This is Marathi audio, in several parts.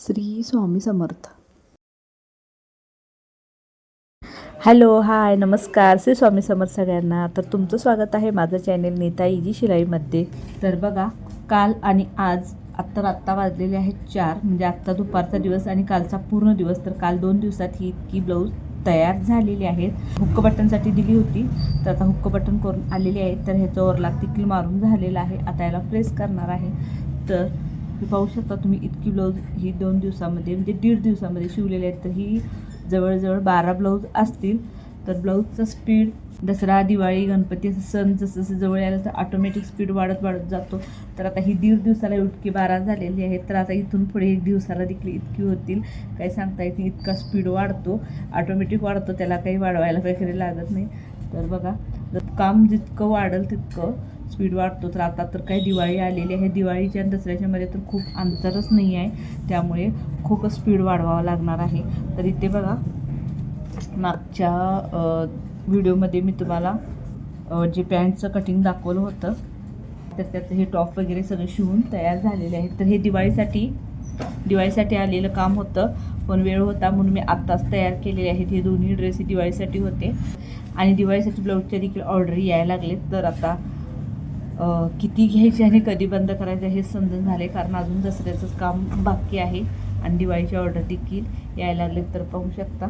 श्री स्वामी समर्थ. हॅलो हाय नमस्कार. श्री स्वामी समर्थ सगळ्यांना. तर तुमचं स्वागत आहे माझं चॅनेल नेता इजी शिलाईमध्ये. तर बघा काल आणि आज आत्ता आत्ता वाजलेले आहेत चार. म्हणजे आत्ता दुपारचा दिवस आणि कालचा पूर्ण दिवस. तर काल दोन दिवसात ही इतकी ब्लाऊज तयार झालेली आहेत. हुक्क बटनसाठी दिली होती. तर आता हुक्क बटन करून आलेली आहे. तर ह्याचा ओरला तिकील मारून झालेला आहे. आता याला प्रेस करणार आहे. तर हे पाहू शकता तुम्ही इतकी ब्लाऊज ही दोन दिवसामध्ये म्हणजे दीड दिवसामध्ये शिवलेली आहेत तर ही जवळजवळ बारा ब्लाऊज असतील. तर ब्लाऊजचं स्पीड दसरा दिवाळी गणपती असं सण जसं जसं जवळ यायला तर ऑटोमॅटिक स्पीड वाढत वाढत जातो. तर आता ही दीड दिवसाला इतकी बारा झालेली आहे. तर आता इथून पुढे एक दिवसाला देखील इतकी होतील. काही सांगता येते इतका स्पीड वाढतो. ऑटोमॅटिक वाढतो त्याला काही वाढवायला वगैरे लागत नाही. तर बघा जर काम जितकं वाढेल तितकं स्पीड वाढतो. तर आता तर काही दिवाळी आलेली आहे. दिवाळीच्या आणि दसऱ्याच्या मध्ये तर खूप अंतरच नाही आहे. त्यामुळे खूप स्पीड वाढवावं लागणार आहे. तर इथे बघा मागच्या व्हिडिओमध्ये मी तुम्हाला जे पॅन्टचं कटिंग दाखवलं होतं तर त्याचं हे टॉप वगैरे सगळं शिवून तयार झालेले आहेत तर हे दिवाळीसाठी दिवाळीसाठी आलेलं काम होतं पण वेळ होता म्हणून मी आत्ताच तयार केलेले आहेत. हे दोन्ही ड्रेस दिवाळीसाठी होते. आणि दिवाळीसाठी ब्लाऊजच्या देखील ऑर्डर यायला लागलेत. तर आता किती घ्यायचे आणि कधी बंद करायचं हे समजून झाले कारण अजून दसऱ्याचंच काम बाकी आहे आणि दिवाळीची ऑर्डर देखील यायला लागले तर पाहू शकता.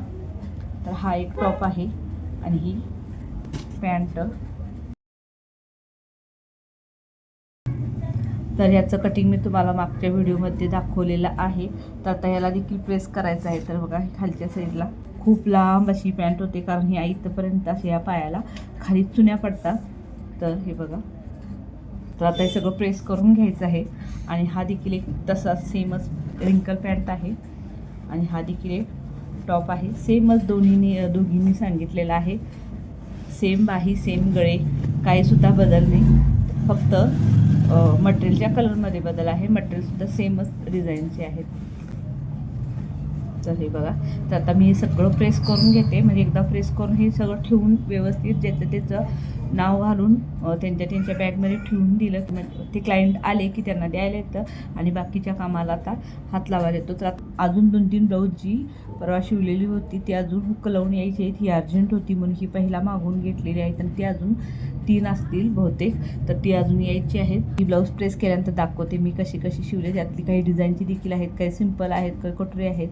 तर हा एक टॉप आहे आणि ही पॅन्ट तर ह्याचं कटिंग मी तुम्हाला मागच्या व्हिडिओमध्ये दाखवलेलं आहे. तर आता ह्याला देखील प्रेस करायचं आहे. तर बघा हे खालच्या साईडला खूप लांब अशी पॅन्ट होते. कारण हे इथंपर्यंत असे या पायाला खाली चुन्या पडतात. तर हे बघा. तर आता हे सगळं प्रेस करून घ्यायचं आहे. आणि हा देखील एक तसाच सेमच रिंकल पॅन्ट आहे. आणि हा देखील एक टॉप आहे. सेमच दोन्हीने दोघींनी सांगितलेलं आहे. सेम बाही सेम गळे. काहीसुद्धा बदल नाही. फक्त मटेरियलच्या कलरमध्ये बदल आहे. मटेरियलसुद्धा सेमच डिझाईनचे आहेत. तर हे बघा. तर आता मी सगळं प्रेस करून घेते. म्हणजे एकदा प्रेस करून हे सगळं ठेवून व्यवस्थित ज्याचं त्याचं नाव घालून त्यांच्या त्यांच्या बॅगमध्ये ठेवून दिलं की ते क्लायंट आले की त्यांना द्यायला येतं. आणि बाकीच्या कामाला आता हात लावायला येतो. तर आता अजून दोन तीन ब्लाऊज जी परवा शिवलेली होती ती अजून हुक्क लावून यायची आहेत. ही अर्जंट होती म्हणून ही पहिला मागून घेतलेली आहे आणि ती अजून तीन असतील बहुतेक तर ती अजून यायची आहेत. ती ब्लाऊज प्रेस केल्यानंतर दाखवते मी कशी कशी शिवले. त्यातली काही डिझाईनची देखील आहेत काही सिंपल आहेत काही कटोरी आहेत.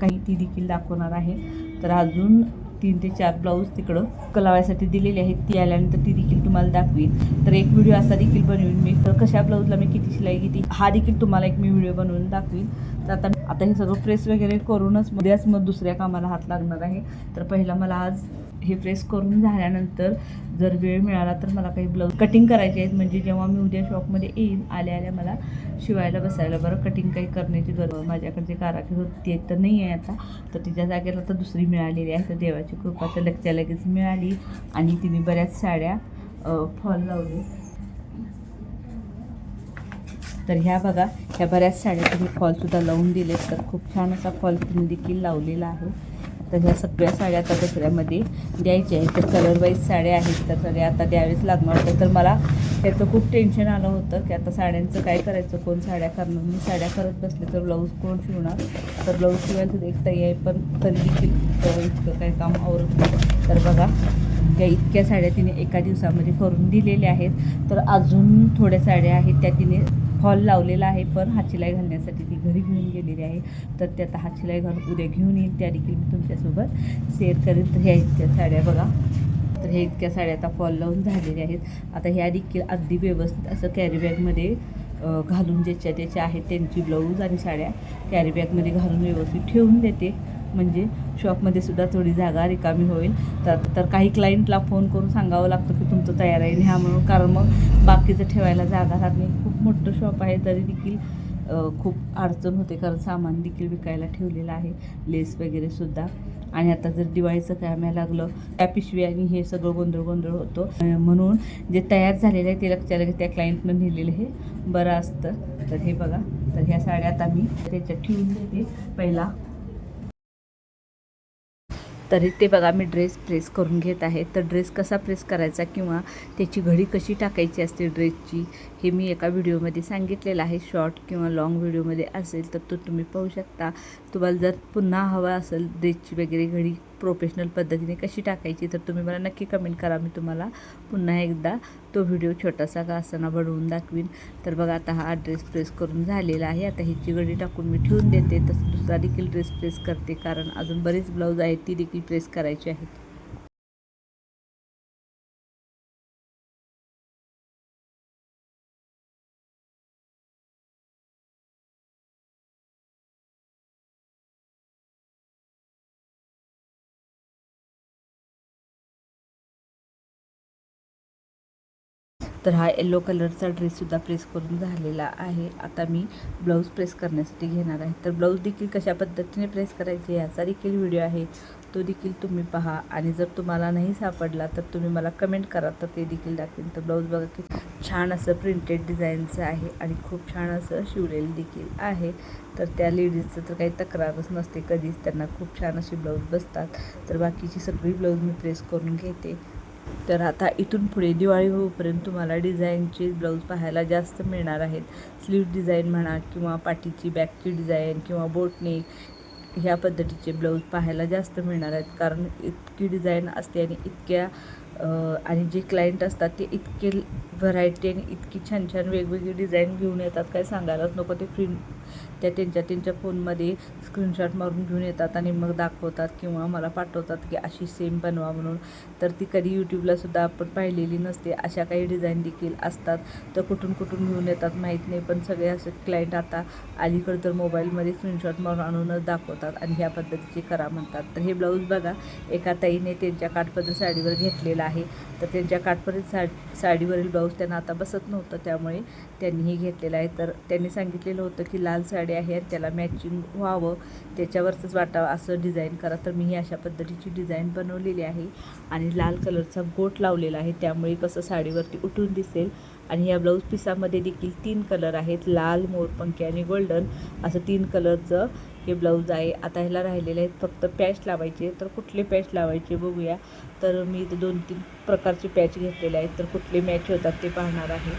काही ती देखील दाखवणार आहे. तर अजून तीन ते चार ब्लाऊज तिकडं कलावायसाठी दिलेली आहेत. ती आल्यानंतर ती देखील तुम्हाला दाखवीन. तर एक व्हिडिओ असा देखील बनवीन मी. तर कशा ब्लाऊजला मी किती शिलाई किती हा देखील तुम्हाला एक मी व्हिडिओ बनवून दाखवीन. तर आता आता हे सगळं प्रेस वगैरे करूनच उद्याच मग दुसऱ्या कामाला हात लागणार आहे. तर पहिला मला आज हे प्रेस करून झाल्यानंतर जर वेळ मिळाला तर मला काही ब्लाऊज कटिंग करायचे आहेत. म्हणजे जेव्हा मी उद्या शॉपमध्ये येईन आल्या आल्या मला शिवायला बसायला बरं कटिंग काही करण्याची गरज माझ्याकडे जे कारागीर होती ते तर नाही आहे आता. तर तिच्या जागेला तर दुसरी मिळालेली आहे. तर देवाची कृपा तर लगच्या लगेच मिळाली. आणि तिने बऱ्याच साड्या फॉल लावले. तर ह्या बघा ह्या बऱ्याच साड्या तुम्ही फॉलसुद्धा लावून दिलेत. तर खूप छान असा फॉल तुम्ही देखील लावलेला आहे. तर ह्या सगळ्या साड्या आता दसऱ्यामध्ये द्यायच्या आहेत. तर कलरवाईज साड्या आहेत तर सगळ्या आता द्यावेच लागणार होत्या तर मला त्याचं खूप टेन्शन आलं होतं की आता साड्यांचं काय करायचं? कोण साड्या करणार? मी साड्या करत बसले तर ब्लाऊज कोण शिवणार? तर ब्लाऊज शिवायला एक ताई आहे पण तरी देखील इतकं काय काम आवरत तर बघा त्या इतक्या साड्या तिने एका दिवसामध्ये करून दिलेल्या आहेत. तर अजून थोड्या साड्या आहेत त्या तिने हॉल लावलेला आहे पण हातशिलाई घालण्यासाठी ती घरी घेऊन गेलेली आहे. तर ते आता हातशिलाई घालून उद्या घेऊन येईल त्या देखील मी तुमच्यासोबत शेअर करेन. तर ह्या इतक्या साड्या बघा. तर ह्या इतक्या साड्या आता फॉल लावून झालेल्या आहेत. आता ह्या देखील अगदी व्यवस्थित असं कॅरीबॅगमध्ये घालून ज्याच्या त्याच्या आहेत त्यांची ब्लाऊज आणि साड्या कॅरीबॅगमध्ये घालून व्यवस्थित ठेवून देते. म्हणजे शॉपमध्ये सुद्धा थोडी जागा रिकामी होईल. तर तर काही क्लायंटला फोन करून सांगावं लागतं की तुमचं तयार आहे ह्या म्हणून कारण मग बाकीचं ठेवायला जागा राहत नाही. खूप मोठं शॉप आहे तरी देखील खूप अडचण होते. कारण सामान देखील विकायला ठेवलेलं आहे. लेस वगैरे सुद्धा. आणि आता जर दिवाळीचं काय आम्हाला लागलं त्या पिशवी आणि हे सगळं गोंधळ गोंधळ होतो. म्हणून जे तयार झालेलं आहे ते लक्षात लगेच त्या क्लायंटनं नेलेलं हे बरं असतं. तर हे बघा. तर ह्या साड्यात आम्ही त्याच्यात ठेवून देते. पहिला तरी ते बघा मी ड्रेस प्रेस करून घेत आहे. तर ड्रेस कसा प्रेस करायचा किंवा त्याची घडी कशी टाकायची असते ड्रेसची हे मी एका व्हिडिओमध्ये सांगितलेलं आहे. शॉर्ट किंवा लाँग व्हिडिओमध्ये असेल तर तो तुम्ही पाहू शकता. तुम्हाला जर पुन्हा हवा असेल ड्रेसची वगैरे घडी प्रोफेशनल पद्धतीने कशी टाकायची तर तुम्ही मला नक्की कमेंट करा. मी तुम्हाला पुन्हा एकदा तो व्हिडिओ छोटासा का असताना बनवून दाखवीन. तर बघा आता हा ड्रेस प्रेस करून झालेला आहे. आता ह्याची गडी टाकून मी ठेवून देते. तसं दुसरा देखील ड्रेस प्रेस करते. कारण अजून बरेच ब्लाऊज आहेत ती देखील प्रेस करायची आहेत. तर हा येलो कलरचा ड्रेससुद्धा प्रेस करून झालेला आहे. आता मी ब्लाऊज प्रेस करण्यासाठी घेणार आहे. तर ब्लाऊज देखील कशा पद्धतीने प्रेस करायचे याचा देखील व्हिडिओ आहे. तो देखील तुम्ही पहा. आणि जर तुम्हाला नाही सापडला तर तुम्ही मला कमेंट करा. तर ते देखील दाखवेन. तर ब्लाऊज बघा की छान असं प्रिंटेड डिझाईनचं आहे आणि खूप छान असं शिवलेलं देखील आहे. तर त्या लेडीजचं तर काही तक्रारच नसते. कधीच त्यांना खूप छान असे ब्लाऊज बसतात. तर बाकीची सगळी ब्लाऊज मी प्रेस करून घेते. तर आता इथून पुढे दिवाळी होईपर्यंत तुम्हाला डिझाईनचे ब्लाऊज पाहायला जास्त मिळणार आहेत. स्लीव डिझाईन म्हणा किंवा पाठीची बॅकची डिझाईन किंवा बोटनेक ह्या पद्धतीचे ब्लाऊज पाहायला जास्त मिळणार आहेत. कारण इतकी डिझाईन असते आणि इतक्या आणि जे क्लायंट असतात ते इतके व्हरायटी आणि इतकी छान छान वेगवेगळी डिझाईन घेऊन येतात काय सांगायलाच नको. ते प्रिंट त्या त्यांच्या त्यांच्या फोनमध्ये स्क्रीनशॉट मारून घेऊन येतात आणि मग दाखवतात किंवा मला पाठवतात की अशी सेम बनवा म्हणून. तर ती कधी यूट्यूबलासुद्धा आपण पाहिलेली नसते. अशा काही डिझाईन देखील असतात. तर कुठून कुठून घेऊन येतात माहीत नाही. पण सगळे असे क्लायंट आता अलीकडे तर मोबाईलमध्ये स्क्रीनशॉट मारून आणूनच दाखवतात आणि ह्या पद्धतीचे करा म्हणतात. तर हे ब्लाऊज बघा. एका ताईने त्यांच्या काठपदर साडीवर घेतलेलं आहे. तर त्यांच्या काठपर्यंत सा साडीवरील ब्लाऊज त्यांना आता बसत नव्हतं त्यामुळे त्यांनीही घेतलेलं आहे. तर त्यांनी सांगितलेलं होतं की लाल साडी आहे आणि त्याला मॅचिंग व्हावं त्याच्यावरचंच वाटावं असं डिझाईन करा. तर मीही अशा पद्धतीची डिझाईन बनवलेली आहे आणि लाल कलरचा गोट लावलेला आहे. त्यामुळे कसं साडीवरती उठून दिसेल आणि या ब्लाऊज पिसामध्ये देखील तीन कलर आहेत लाल मोरपंखी आणि गोल्डन असं तीन कलरचं हे ब्लाऊज आहे. आता ह्याला राहिलेले आहेत फक्त पॅच लावायचे. तर कुठले पॅच लावायचे बघूया. तर मी इथं दोन तीन प्रकारचे पॅच घेतलेले आहेत. तर कुठले मॅच होतात ते पाहणार आहे.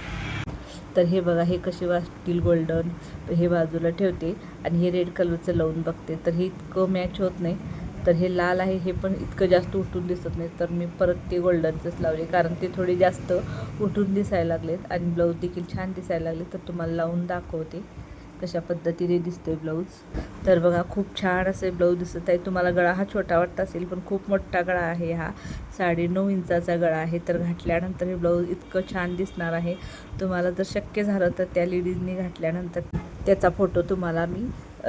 तर हे बघा हे कसे वाटतील गोल्डन हे बाजूला ठेवते आणि हे रेड कलरचं लावून बघते. तर हे इतकं मॅच होत नाही. तर हे लाल आहे हे पण इतकं जास्त उठून दिसत नाही. तर मी परत ते गोल्डनचंच लावले. कारण ते थोडे जास्त उठून दिसायला लागलेत आणि ब्लाऊज देखील छान दिसायला लागले. तर तुम्हाला लावून दाखवते. कशा पद्धतीने दिसते ब्लाऊज तर बघा खूप छान असे ब्लाऊज दिसत आहे तुम्हाला गळा हा छोटा वाटत असेल पण खूप मोठा गळा आहे हा. साडे नऊ इंचाचा गळा आहे. तर घातल्यानंतर हे ब्लाऊज इतकं छान दिसणार आहे. तुम्हाला जर शक्य झालं तर त्या लेडीजनी घातल्यानंतर त्याचा फोटो तुम्हाला मी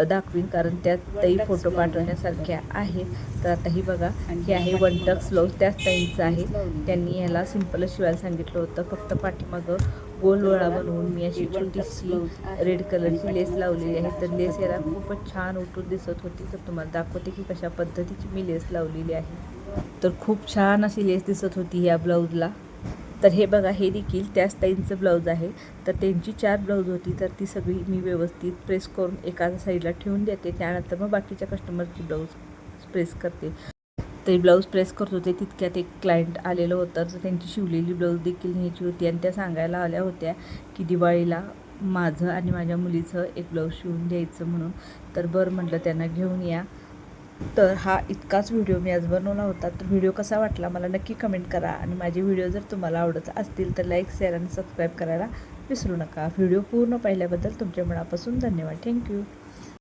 दाखवीन. कारण त्यात ताई फोटो पाठवण्यासारख्या आहेत तर आता ही बघा हे आहे वन टक्स ब्लाऊज त्याच ताईंचं आहे. त्यांनी ह्याला सिम्पलच शिवायला सांगितलं होतं. फक्त पाठीमागं गोल बनवून मी अशी छोटीशी रेड कलरची लेस लावलेली आहे. तर लेस याला खूपच छान उठून दिसत होती. तर तुम्हाला दाखवते की कशा पद्धतीची मी लेस लावलेली आहे. तर खूप छान अशी लेस दिसत होती या ब्लाऊजला तर हे बघा हे देखील त्याच ताईंचं ब्लाऊज आहे. तर त्यांची चार ब्लाऊज होती. तर ती सगळी मी व्यवस्थित प्रेस करून एका साईडला ठेवून देते. त्यानंतर मग बाकीच्या कस्टमरची ब्लाऊज प्रेस करते. ते ब्लाऊज प्रेस करत होते तितक्यात एक क्लायंट आलेलं होतं. तर त्यांची शिवलेली ब्लाऊज देखील न्यायची होती आणि त्या सांगायला आल्या होत्या की दिवाळीला माझं आणि माझ्या मुलीचं एक ब्लाऊज शिवून द्यायचं म्हणून. तर बरं म्हटलं त्यांना घेऊन या. तर हा इतकाच व्हिडिओ मी आज बनवला होता. तर व्हिडिओ कसा वाटला मला नक्की कमेंट करा आणि माझे व्हिडिओ जर तुम्हाला आवडत असतील तर लाईक शेअर आणि सबस्क्राईब करायला विसरू नका. व्हिडिओ पूर्ण पाहिल्याबद्दल तुमच्या मनापासून धन्यवाद. थँक्यू